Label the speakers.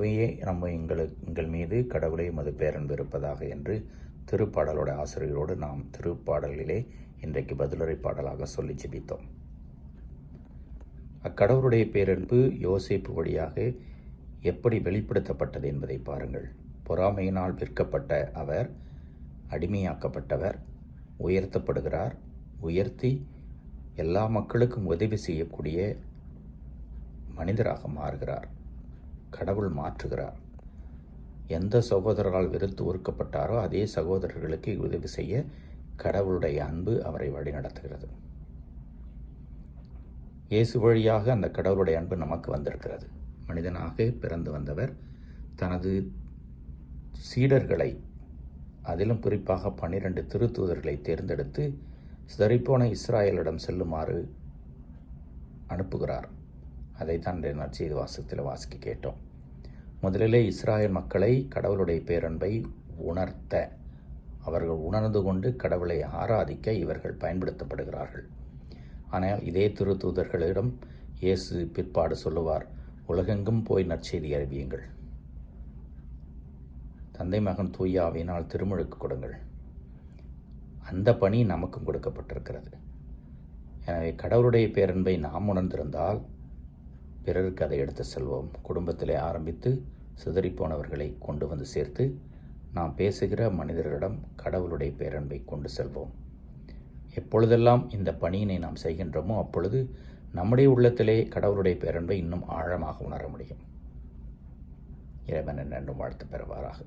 Speaker 1: நம்பியே நம்ம எங்களுக்கு எங்கள் மீது கடவுளை மது பேரன்பு இருப்பதாக என்று திருப்பாடலோட ஆசிரியரோடு நாம் திருப்பாடலிலே இன்றைக்கு பதிலுரை பாடலாக சொல்லி ஜெபித்தோம். அக்கடவுளுடைய பேரன்பு யோசிப்பு வழியாக எப்படி வெளிப்படுத்தப்பட்டது என்பதை பாருங்கள். பொறாமையினால் விற்கப்பட்ட அவர் அடிமையாக்கப்பட்டவர் உயர்த்தப்படுகிறார் உயர்த்தி எல்லா மக்களுக்கும் உதவி செய்யக்கூடிய மனிதராக மாறுகிறார். கடவுள் மாற்றுகிறார். எந்த சகோதரரால் வெறுத்து ஒதுக்கப்பட்டாரோ அதே சகோதரர்களுக்கு உதவி செய்ய கடவுளுடைய அன்பு அவரை வழிநடத்துகிறது. இயேசு வழியாக அந்த கடவுளுடைய அன்பு நமக்கு வந்திருக்கிறது. மனிதனாக பிறந்து வந்தவர் தனது சீடர்களை அதிலும் குறிப்பாக பன்னிரண்டு திருத்தூதர்களை தேர்ந்தெடுத்து சிதறிப்போன இஸ்ராயலிடம் செல்லுமாறு அனுப்புகிறார். அதை தான் நற்செய்தி வாசத்தில் வாசிக்க கேட்டோம். முதலிலே இஸ்ராயல் மக்களை கடவுளுடைய பேரன்பை உணர்த்த அவர்கள் உணர்ந்து கொண்டு கடவுளை ஆராதிக்க இவர்கள் பயன்படுத்தப்படுகிறார்கள். ஆனால் இதே திரு தூதர்களிடம் இயேசு பிற்பாடு சொல்லுவார் உலகெங்கும் போய் நற்செய்தி அறிவியுங்கள். தந்தை மகன் தூயாவினால் திருமுழுக்கு கொடுங்கள். அந்த பணி நமக்கும் கொடுக்கப்பட்டிருக்கிறது. எனவே கடவுளுடைய பேரன்பை நாம் உணர்ந்திருந்தால் பிறருக்கு அதை எடுத்து செல்வோம் குடும்பத்திலே ஆரம்பித்து சிதறிப்போனவர்களை கொண்டு வந்து சேர்த்து நாம் பேசுகிற மனிதர்களிடம் கடவுளுடைய பேரன்பை கொண்டு செல்வோம். எப்பொழுதெல்லாம் இந்த பணியினை நாம் செய்கின்றோமோ அப்பொழுது நம்முடைய உள்ளத்திலே கடவுளுடைய பேரன்பை இன்னும் ஆழமாக உணர முடியும். இறைவன் நன்றும் வாழ்த்து பெறுவாராக.